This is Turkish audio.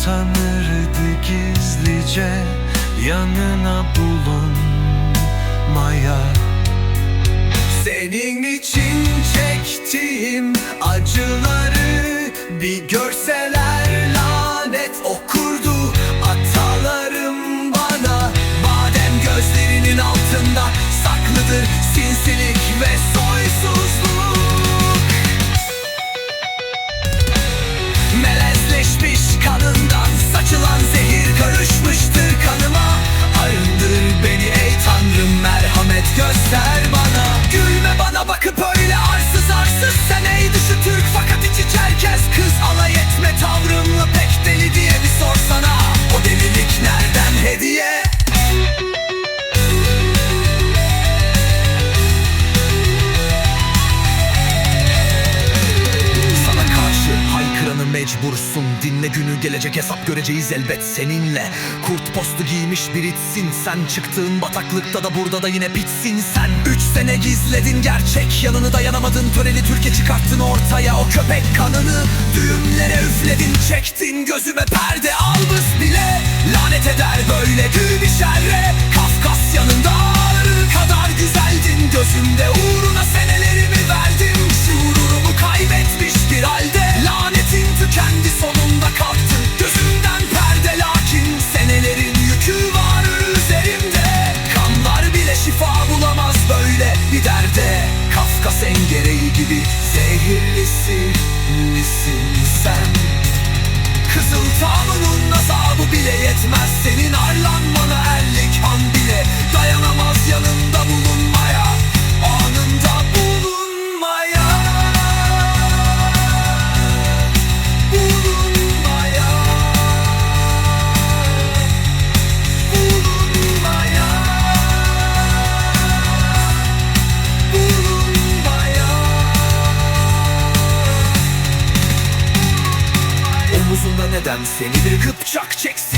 utanırdı gizlice Yanına bulunmaya. Senin için çektiğim acıları Bir görseler Dinle günü gelecek hesap göreceğiz elbet seninle. Kurt postu giymiş bir itsin Sen çıktığın bataklıkta da burada da yine bitsin sen. Üç sene gizledin gerçek yanını dayanamadın Töreli Türkiye çıkarttın ortaya o köpek kanını. Düğümlere üfledin çektin gözüme perde Albız bile. Lanet eder böyle gül bir gibi zehirlisi misin sen? Kızıl Tanrı'nın azabı bile seni bir kıpçak çeksin